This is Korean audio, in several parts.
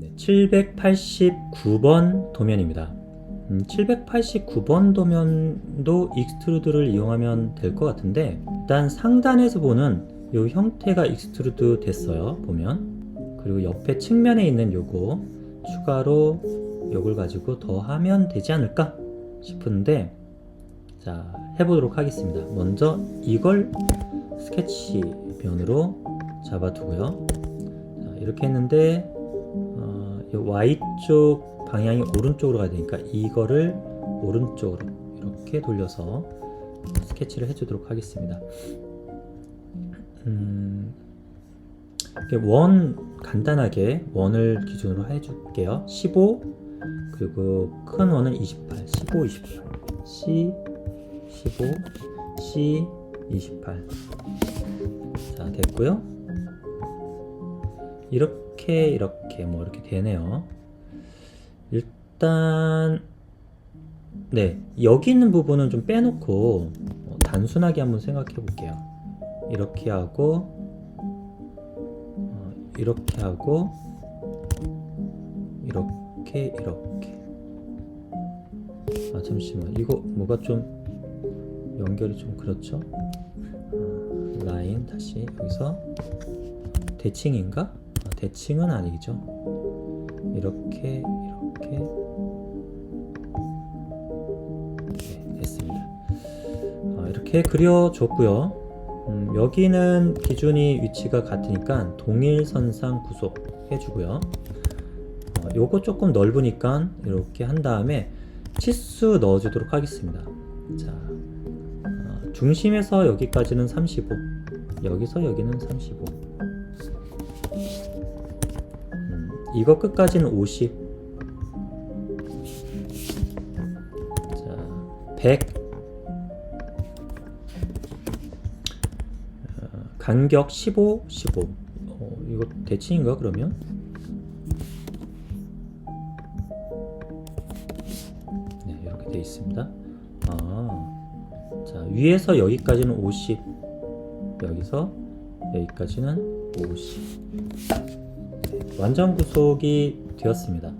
네, 789번 도면입니다. 음, 789번 도면도 익스트루드를 이용하면 될 것 같은데 일단 상단에서 보는 이 형태가 익스트루드 됐어요. 보면 그리고 옆에 측면에 있는 요거 추가로 요걸 가지고 더 하면 되지 않을까 싶은데 자 해보도록 하겠습니다. 먼저 이걸 스케치 면으로 잡아두고요. 자, 이렇게 했는데 어, 이 Y쪽 방향이 오른쪽으로 가야 되니까 이거를 오른쪽으로 이렇게 돌려서 스케치를 해주도록 하겠습니다. 음, 원 간단하게 원을 기준으로 해줄게요. 15 그리고 큰 원은 28, 15, 28, C 15, C 28. 자 됐고요. 이렇게 이렇게 뭐 이렇게 되네요. 일단 네 여기 있는 부분은 좀 빼놓고 어, 단순하게 한번 생각해 볼게요. 이렇게 하고 어, 이렇게 하고 이렇게 이렇게 아 잠시만 이거 뭐가 좀 연결이 좀 그렇죠? 어, 라인 다시 여기서 대칭인가? 아, 대칭은 아니죠. 이렇게 이렇게 네, 됐습니다. 아, 이렇게 그려줬고요. 음, 여기는 기준이 위치가 같으니까 동일선상 구속 해주고요. 어, 요거 조금 넓으니까 이렇게 한 다음에 치수 넣어주도록 하겠습니다. 자, 어, 중심에서 여기까지는 35, 여기서 여기는 35. 이거 끝까지는 50. 자, 100. 어, 간격 15, 15. 어, 이거 대칭인가 그러면? 네, 이렇게 돼 있습니다. 아, 자 위에서 여기까지는 50, 여기서 여기까지는 50. 네, 완전 구속이 되었습니다.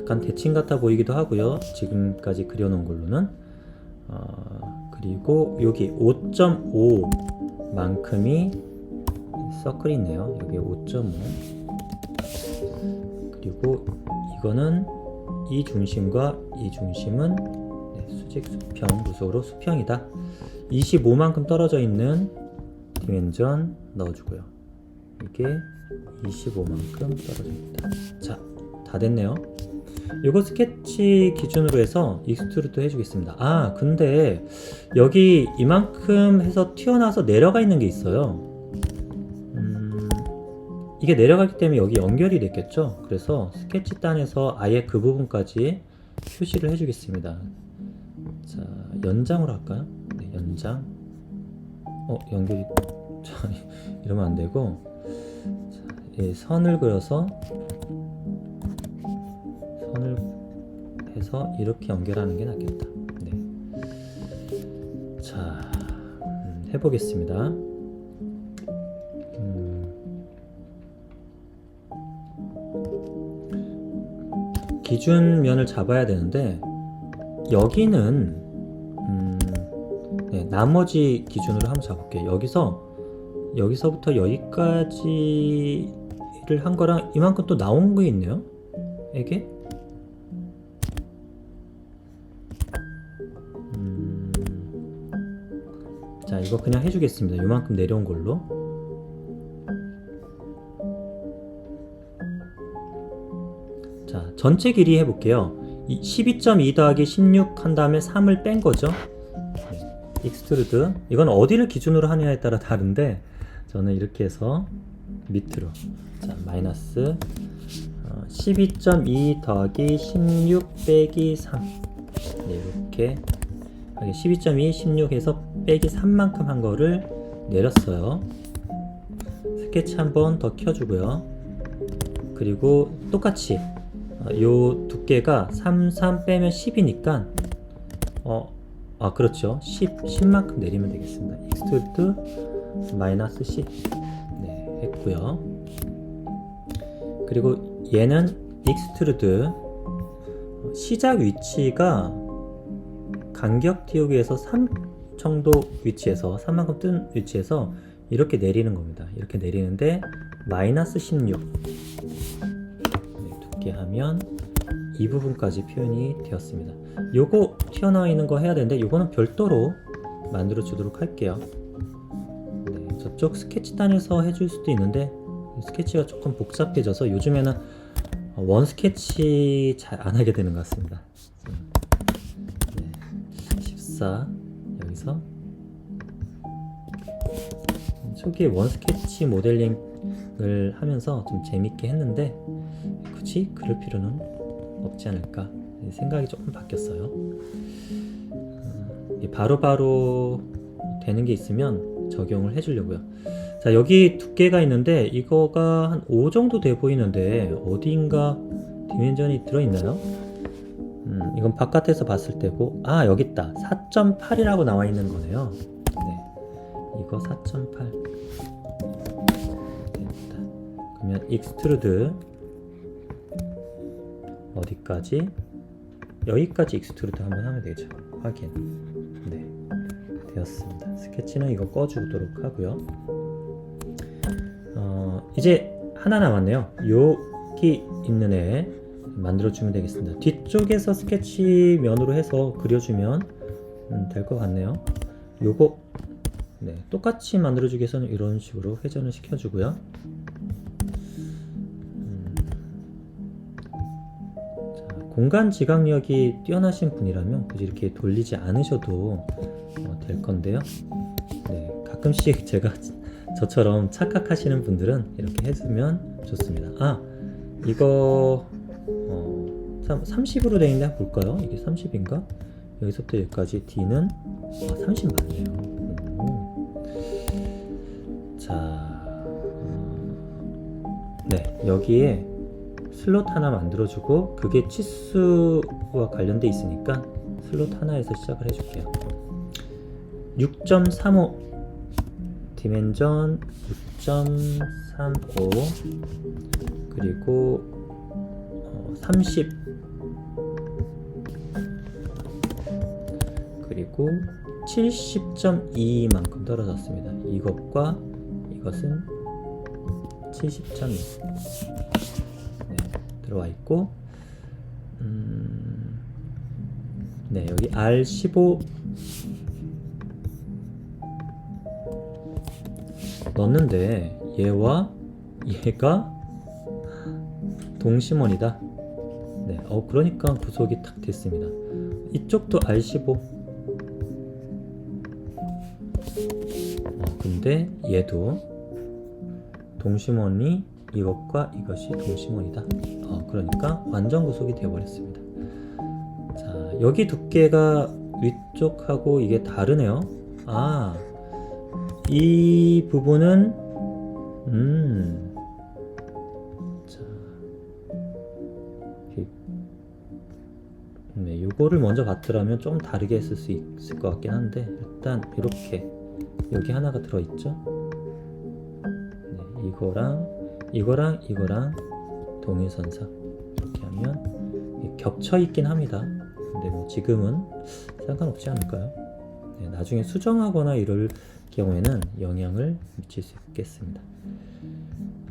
약간 대칭 같아 보이기도 하고요. 지금까지 그려놓은 걸로는 어, 그리고 여기 5.5 만큼이 서클이 있네요. 여기 5.5 그리고 이거는 이 중심과 이 중심은 네, 수직 수평 구속으로 수평이다. 25만큼 떨어져 있는 디멘전 넣어주고요. 이게 25만큼 떨어져 있다. 자, 다 됐네요. 이거 스케치 기준으로 해서 익스트루드 해주겠습니다. 아, 근데 여기 이만큼 해서 튀어나와서 내려가 있는 게 있어요. 음, 이게 내려가기 때문에 여기 연결이 됐겠죠? 그래서 스케치 단에서 아예 그 부분까지 표시를 해주겠습니다. 자, 연장으로 할까요? 네, 연장. 어, 연결이, 자, 이러면 안 되고, 자, 예, 선을 그려서, 선을 해서 이렇게 연결하는 게 낫겠다. 네. 자, 음, 해보겠습니다. 음, 기준면을 잡아야 되는데 여기는 음, 네, 나머지 기준으로 한번 잡을게요. 여기서 여기서부터 여기까지 를 한 거랑 이만큼 또 나온 게 있네요. 이게 음, 자 이거 그냥 해주겠습니다. 이만큼 내려온 걸로. 자, 전체 길이 해볼게요. 12.2 더하기 16 한 다음에 3을 뺀 거죠. 네, 익스트루드. 이건 어디를 기준으로 하느냐에 따라 다른데, 저는 이렇게 해서 밑으로. 자, 마이너스 어, 12.2 더하기 16 빼기 3. 네, 이렇게. 12.2, 16에서 빼기 3만큼 한 거를 내렸어요. 스케치 한 번 더 켜주고요. 그리고 똑같이 어, 요 두께가 3, 3 빼면 10이니까 어, 아 그렇죠 10, 10만큼 내리면 되겠습니다 익스트루드 마이너스 10 네, 했고요. 그리고 얘는 익스트루드 시작 위치가 간격 띄우기에서 3 정도 위치에서 3만큼 뜬 위치에서 이렇게 내리는 겁니다. 이렇게 내리는데 마이너스 16 네, 두께 하면 이 부분까지 표현이 되었습니다. 요거 튀어나와 있는 거 해야 되는데 요거는 별도로 만들어 주도록 할게요. 네, 저쪽 스케치단에서 해줄 수도 있는데 스케치가 조금 복잡해져서 요즘에는 원 스케치 잘 안 하게 되는 것 같습니다. 네, 14 여기서 초기에 원 스케치 모델링을 하면서 좀 재밌게 했는데 굳이 그럴 필요는 없지 않을까 생각이 조금 바뀌었어요. 음, 이게 바로 바로 되는 게 있으면 적용을 해주려고요. 자 여기 두께가 있는데 이거가 한 5 정도 돼 보이는데 어디인가 디멘전이 들어있나요? 음, 이건 바깥에서 봤을 때고 아 여기 있다 4.8이라고 나와 있는 거네요. 네, 이거 4.8 됐다. 그러면 익스트루드 어디까지? 여기까지 익스트루드 한번 하면 되죠. 확인. 네, 되었습니다. 스케치는 이거 꺼주도록 하고요. 어, 이제 하나 남았네요. 여기 있는 애 만들어주면 되겠습니다. 뒤쪽에서 스케치 면으로 해서 그려주면 음, 될것 같네요. 요거 네, 똑같이 만들어주기 위해서는 이런 식으로 회전을 시켜주고요. 음, 자, 공간 지각력이 뛰어나신 분이라면 굳이 이렇게 돌리지 않으셔도 어, 될 건데요. 네, 가끔씩 제가 저처럼 착각하시는 분들은 이렇게 해주면 좋습니다. 아, 이거 어, 30으로 되어 있는데 볼까요? 이게 30인가? 여기서부터 여기까지 D는 아, 30 맞네요. 음. 자, 음, 네 여기에 슬롯 하나 만들어주고 그게 치수와 관련돼 있으니까 슬롯 하나에서 시작을 해줄게요. 6.35 디멘전 6.35 그리고 어, 30 그리고 70.2만큼 떨어졌습니다. 이것과 이것은 70.2 네, 들어와 있고 음, 네 여기 R15 넣었는데 얘와 얘가 동심원이다. 네, 어 그러니까 구속이 탁 됐습니다. 이쪽도 R15. 어, 근데 얘도 동심원이 이것과 이것이 동심원이다. 어, 그러니까 완전 구속이 되어버렸습니다. 자, 여기 두께가 위쪽하고 이게 다르네요. 아, 이 부분은 음. 자. 네, 요거를 먼저 봤더라면 좀 다르게 했을 수 있을 것 같긴 한데 일단 이렇게 여기 하나가 들어 있죠. 네, 이거랑 이거랑 이거랑 동일선상 이렇게 하면 겹쳐 있긴 합니다. 근데 뭐 지금은 상관없지 않을까요? 네, 나중에 수정하거나 이럴 경우에는 영향을 미칠 수 있겠습니다.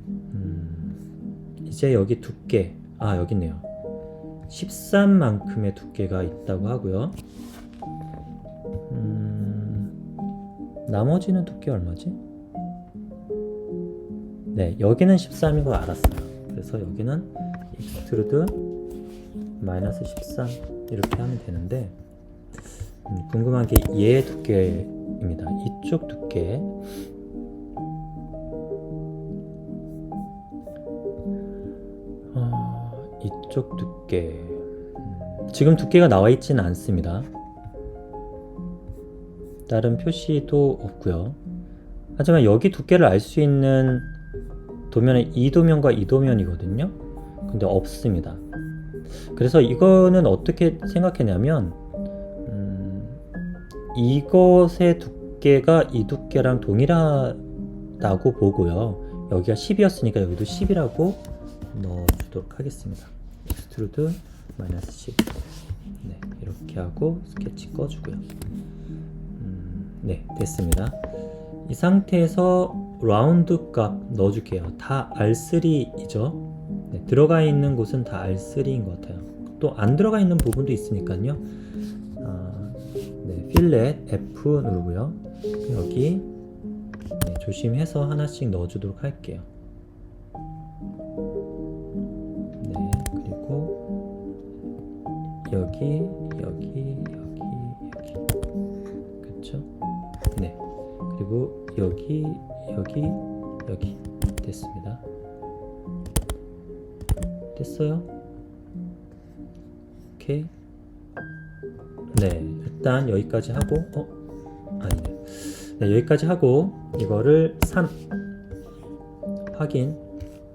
음, 이제 여기 두께, 아 여기 있네요. 13만큼의 두께가 있다고 하고요. 음, 나머지는 두께 얼마지? 네, 여기는 13인 걸 알았어요. 그래서 여기는 익스트루드 마이너스 13 이렇게 하면 되는데 음, 궁금한 게 얘 두께 입니다. 이쪽 두께 어, 이쪽 두께 음, 지금 두께가 나와 있지는 않습니다. 다른 표시도 없고요. 하지만 여기 두께를 알 수 있는 도면은 이 도면과 이 도면이거든요. 근데 없습니다. 그래서 이거는 어떻게 생각했냐면 음, 이것의 두께가 이 두께랑 동일하다고 보고요. 여기가 10이었으니까 여기도 10이라고 넣어주도록 하겠습니다. extrude 마이너스 10. 네, 이렇게 하고 스케치 꺼주고요. 음, 네, 됐습니다. 이 상태에서 라운드 값 넣어줄게요. 다 R3이죠. 네, 들어가 있는 곳은 다 R3인 것 같아요. 또 안 들어가 있는 부분도 있으니까요. 필렛 F 누르고요. 여기 네, 조심해서 하나씩 넣어주도록 할게요. 네, 그리고 여기, 여기, 여기, 여기. 그쵸? 네. 그리고 여기, 여기, 여기. 됐습니다. 됐어요? 오케이. 네, 일단 여기까지 하고, 어? 아니네. 네, 여기까지 하고, 이거를 3 확인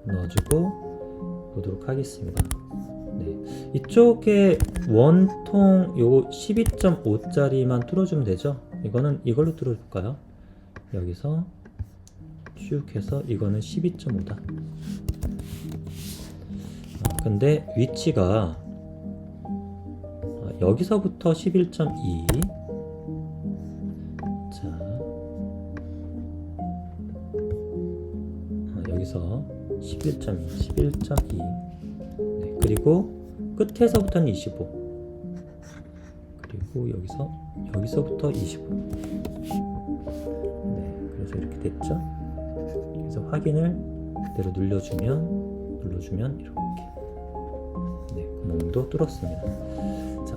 넣어주고 보도록 하겠습니다. 네, 이쪽에 원통 요 12.5짜리만 뚫어주면 되죠? 이거는 이걸로 뚫어줄까요? 여기서 쭉 해서 이거는 12.5다. 아, 근데 위치가 아, 여기서부터 11.2 자, 아, 여기서 11.2, 11.2 네, 그리고 끝에서부터는 25 그리고 여기서 여기서부터 25 네, 그래서 이렇게 됐죠? 그래서 확인을 그대로 눌러주면 눌러주면 이렇게. 네, 구멍도 뚫었습니다. 자,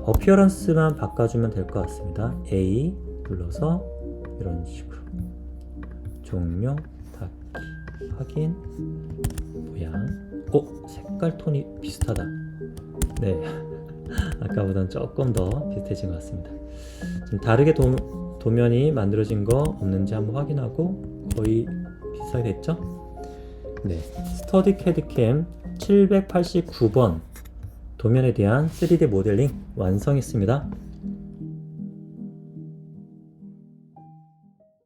어피어런스만 바꿔주면 될 것 같습니다. A 눌러서 이런 식으로. 종료 닫기 확인 모양. 어? 색깔 톤이 비슷하다. 네. 아까보다는 조금 더 비슷해진 것 같습니다. 좀 다르게 도, 도면이 만들어진 거 없는지 한번 확인하고 거의 비슷하게 됐죠? 네. 스터디 캐드캠 789번 도면에 대한 3D 모델링 완성했습니다